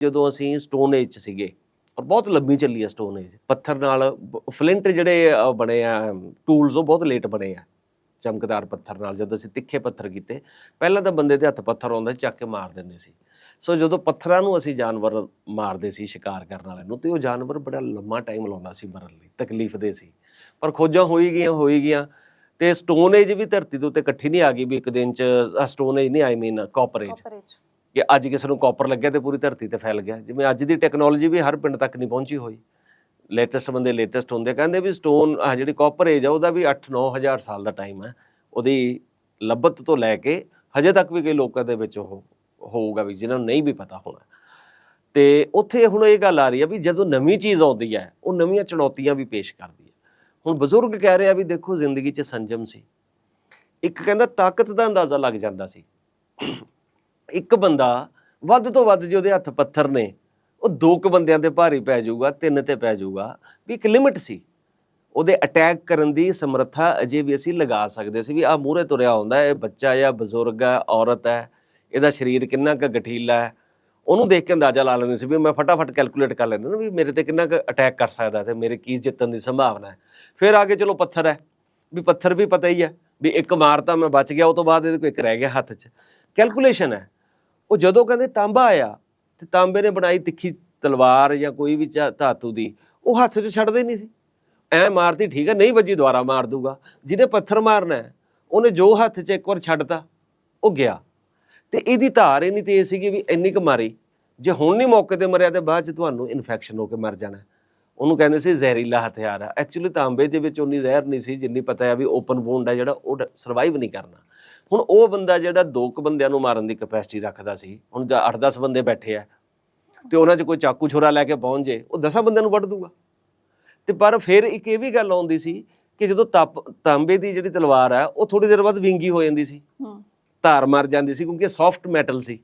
ਜਦੋਂ ਅਸੀਂ stone age 'ਚ ਸੀਗੇ ਔਰ ਬਹੁਤ ਲੰਮੀ ਚੱਲੀ ਹੈ ਸਟੋਨ ਏਜ ਪੱਥਰ ਨਾਲ ਫਲਿੰਟ ਜਿਹੜੇ ਬਣੇ ਆ ਟੂਲਸ ਉਹ ਬਹੁਤ ਲੇਟ ਬਣੇ ਆ ਚਮਕਦਾਰ ਪੱਥਰ ਨਾਲ ਜਦੋਂ ਅਸੀਂ ਤਿੱਖੇ ਪੱਥਰ ਕੀਤੇ ਪਹਿਲਾਂ ਤਾਂ ਬੰਦੇ ਦੇ ਹੱਥ ਪੱਥਰ ਆਉਂਦਾ ਸੀ, ਚੱਕ ਕੇ ਮਾਰ ਦਿੰਦੇ ਸੀ। ਸੋ ਜਦੋਂ ਪੱਥਰਾਂ ਨੂੰ ਅਸੀਂ ਜਾਨਵਰ ਮਾਰਦੇ ਸੀ ਸ਼ਿਕਾਰ ਕਰਨ ਵਾਲਿਆਂ ਨੂੰ ਤੇ ਉਹ ਜਾਨਵਰ ਬੜਾ ਲੰਮਾ ਟਾਈਮ ਲਾਉਂਦਾ ਸੀ ਮਰਨ ਲਈ ਤਕਲੀਫ ਦੇ ਸੀ। ਪਰ ਖੋਜਾਂ ਹੋਈ ਗਈਆਂ ਹੋਈ ਗਈਆਂ ਤੇ ਸਟੋਨ ਏਜ ਵੀ ਧਰਤੀ ਦੇ ਉੱਤੇ ਇਕੱਠੀ ਨਹੀਂ ਆ ਗਈ ਵੀ ਇੱਕ ਦਿਨ ਚ ਸਟੋਨ ਏਜ ਨਹੀਂ ਆਈ ਮੀਨ ਕਾਪਰ ਏਜ ਕਿ ਅੱਜ ਕਿਸੇ ਨੂੰ ਕਾਪਰ ਲੱਗਿਆ ਤੇ ਪੂਰੀ ਧਰਤੀ ਤੇ ਫੈਲ ਗਿਆ। ਜਿਵੇਂ ਅੱਜ ਦੀ ਟੈਕਨੋਲੋਜੀ ਵੀ ਹਰ ਪਿੰਡ ਤੱਕ ਨਹੀਂ ਪਹੁੰਚੀ ਹੋਈ। ਲੇਟੈਸਟ ਬੰਦੇ ਲੇਟੈਸਟ ਹੁੰਦੇ ਕਹਿੰਦੇ ਵੀ ਸਟੋਨ ਆ ਜਿਹੜੀ ਕਾਪਰ ਏਜ ਆ, ਉਹਦਾ ਵੀ 8-9 ਹਜ਼ਾਰ ਸਾਲ ਦਾ ਟਾਈਮ ਹੈ ਉਹਦੀ ਲੱਭਤ ਤੋਂ ਲੈ ਕੇ ਹਜੇ ਤੱਕ ਵੀ ਕਈ ਲੋਕਾਂ ਦੇ ਵਿੱਚ ਉਹ ਹੋਊਗਾ ਵੀ ਜਿਨ੍ਹਾਂ ਨੂੰ ਨਹੀਂ ਵੀ ਪਤਾ ਹੋਣਾ। ਤੇ ਉੱਥੇ ਹੁਣ ਇਹ ਗੱਲ ਆ ਰਹੀ ਹੈ ਵੀ ਜਦੋਂ ਨਵੀਂ ਚੀਜ਼ ਆਉਂਦੀ ਹੈ ਉਹ ਨਵੀਆਂ ਚੁਣੌਤੀਆਂ ਵੀ ਪੇਸ਼ ਕਰਦੀ ਹੈ ਹੁਣ ਬਜ਼ੁਰਗ ਕਹਿ ਰਿਹਾ ਵੀ ਦੇਖੋ ਜ਼ਿੰਦਗੀ 'ਚ ਸੰਜਮ ਸੀ। ਇੱਕ ਕਹਿੰਦਾ ਤਾਕਤ ਦਾ ਅੰਦਾਜ਼ਾ ਲੱਗ ਜਾਂਦਾ ਸੀ। ਇੱਕ ਬੰਦਾ ਵੱਧ ਤੋਂ ਵੱਧ ਜੇ ਉਹਦੇ ਹੱਥ ਪੱਥਰ ਨੇ, ਉਹ ਦੋ ਕੁ ਬੰਦਿਆਂ ਤੇ ਭਾਰੀ ਪੈ ਜਾਊਗਾ, ਤਿੰਨ ਤੇ ਪੈ ਜਾਊਗਾ, ਵੀ ਇੱਕ ਲਿਮਿਟ ਸੀ। ਉਹਦੇ ਅਟੈਕ ਕਰਨ ਦੀ ਸਮਰੱਥਾ ਅਜੇ ਵੀ ਅਸੀਂ ਲਗਾ ਸਕਦੇ ਸੀ ਵੀ ਆ ਮੂਹਰੇ ਤੁਰਿਆ ਹੁੰਦਾ ਇਹ ਬੱਚਾ ਜਾਂ ਬਜ਼ੁਰਗ ਹੈ, ਔਰਤ ਹੈ, ਇਹਦਾ ਸਰੀਰ ਕਿੰਨਾ ਕੁ ਗਠੀਲਾ ਹੈ। ਉਹਨੂੰ ਦੇਖ ਕੇ ਅੰਦਾਜ਼ਾ ਲਾ ਲੈਂਦੇ ਸੀ ਵੀ ਮੈਂ ਫਟਾਫਟ ਕੈਲਕੂਲੇਟ ਕਰ ਲੈਂਦਾ ਨਾ ਵੀ ਮੇਰੇ ਤੇ ਕਿੰਨਾ ਕੁ ਅਟੈਕ ਕਰ ਸਕਦਾ ਤੇ ਮੇਰੇ ਕੀ ਜਿੱਤਣ ਦੀ ਸੰਭਾਵਨਾ ਹੈ। ਫਿਰ ਆ ਕੇ ਚਲੋ ਪੱਥਰ ਹੈ, ਵੀ ਪੱਥਰ ਵੀ ਪਤਾ ਹੀ ਹੈ, ਵੀ ਇੱਕ ਮਾਰਤਾ ਮੈਂ ਬਚ ਗਿਆ, ਉਹ ਤੋਂ ਬਾਅਦ ਇਹਦੇ ਕੋਲ ਇੱਕ ਰਹਿ ਗਿਆ ਹੱਥ 'ਚ। ਕੈਲਕੂਲੇਸ਼ਨ ਹੈ। ਉਹ ਜਦੋਂ ਕਹਿੰਦੇ ਤਾਂਬਾ ਆਇਆ, ਤੇ ਤਾਂਬੇ ਨੇ ਬਣਾਈ ਤਿੱਖੀ ਤਲਵਾਰ ਜਾਂ ਕੋਈ ਵੀ ਚਾ- ਧਾਤੂ ਦੀ, ਉਹ ਹੱਥ 'ਚ ਛੱਡਦੇ ਨਹੀਂ ਸੀ। ਐ ਮਾਰਤੀ ਠੀਕ ਹੈ ਨਹੀਂ ਵੱਜੀ ਦੁਬਾਰਾ ਮਾਰ ਦੂਗਾ। ਜਿਹਨੇ ਪੱਥਰ ਮਾਰਨਾ ਉਹਨੇ ਜੋ ਹੱਥ 'ਚ ਇੱਕ ਵਾਰ ਛੱਡਤਾ, ਉਹ ਗਿਆ। ਤੇ ਇਹਦੀ ਧਾਰ ਇੰਨੀ ਤੇਜ਼ ਸੀਗੀ ਵੀ ਇੰਨੀ ਕੁ ਮਾਰੀ। ਜੇ ਹੁਣ ਨਹੀਂ ਮੌਕੇ ਤੇ ਮਰਿਆ, ਤੇ ਬਾਅਦ 'ਚ ਤੁਹਾਨੂੰ ਇਨਫੈਕਸ਼ਨ ਹੋ ਕੇ ਮਰ ਜਾਣਾ ਉਹਨੂੰ ਕਹਿੰਦੇ ਸੀ ਜ਼ਹਿਰੀਲਾ ਹਥਿਆਰ ਆ। ਐਕਚੁਅਲੀ ਤਾਂਬੇ ਦੇ ਵਿੱਚ ਉਨੀ ਜ਼ਹਿਰ ਨਹੀਂ ਸੀ, ਜਿੰਨੀ ਪਤਾ ਹੈ ਵੀ ਓਪਨ ਵੂੰਡ ਹੈ ਜਿਹੜਾ, ਉਹ ਸਰਵਾਈਵ ਨਹੀਂ ਕਰਨਾ। ਹੁਣ ਉਹ ਬੰਦਾ ਜਿਹੜਾ ਦੋ ਕੁ ਬੰਦਿਆਂ ਨੂੰ ਮਾਰਨ ਦੀ ਕਪੈਸਿਟੀ ਰੱਖਦਾ ਸੀ ਹੁਣ 8-10 ਬੰਦੇ ਬੈਠੇ ਆ ਤੇ ਉਹਨਾਂ 'ਚ ਕੋਈ ਚਾਕੂ ਛੁਰਾ ਲੈ ਕੇ ਪਹੁੰਚ ਜੇ ਉਹ 10 ਬੰਦਿਆਂ ਨੂੰ ਵੱਢ ਦੂਗਾ। ਤੇ ਪਰ ਫਿਰ ਇੱਕ ਇਹ ਵੀ ਗੱਲ ਆਉਂਦੀ ਸੀ ਕਿ ਜਦੋਂ ਤਪ ਤਾਂਬੇ ਦੀ ਜਿਹੜੀ ਤਲਵਾਰ ਆ ਉਹ ਥੋੜੀ ਦੇਰ ਬਾਅਦ ਵਿੰਗੀ ਹੋ ਜਾਂਦੀ ਸੀ। ਹੂੰ। ਧਾਰ ਮਰ ਜਾਂਦੀ ਸੀ ਕਿਉਂਕਿ ਸੌਫਟ ਮੈਟਲ ਸੀ।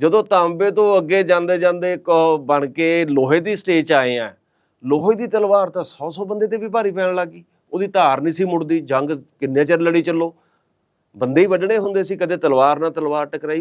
ਜਦੋਂ ਤਾਂਬੇ ਤੋਂ ਅੱਗੇ ਜਾਂਦੇ ਜਾਂਦੇ ਬਣ ਕੇ ਲੋਹੇ ਦੀ ਸਟੇਜ ਆਏ ਆ ਲੋਹੇ ਦੀ ਤਲਵਾਰ ਤਾਂ 100-100 ਬੰਦੇ ਤੇ ਵੀ ਭਾਰੀ ਪੈਣ ਲੱਗੀ ਉਹਦੀ ਧਾਰ ਨਹੀਂ ਸੀ ਮੁੜਦੀ ਜੰਗ ਕਿੰਨੇ ਚਿਰ ਲੜੀ ਚੱਲੋ। ਬੰਦੇ ਹੀ ਵੱਢਣੇ ਹੁੰਦੇ ਸੀ ਕਦੇ ਤਲਵਾਰ ਨਾਲ ਤਲਵਾਰ ਟਕਰਾਈ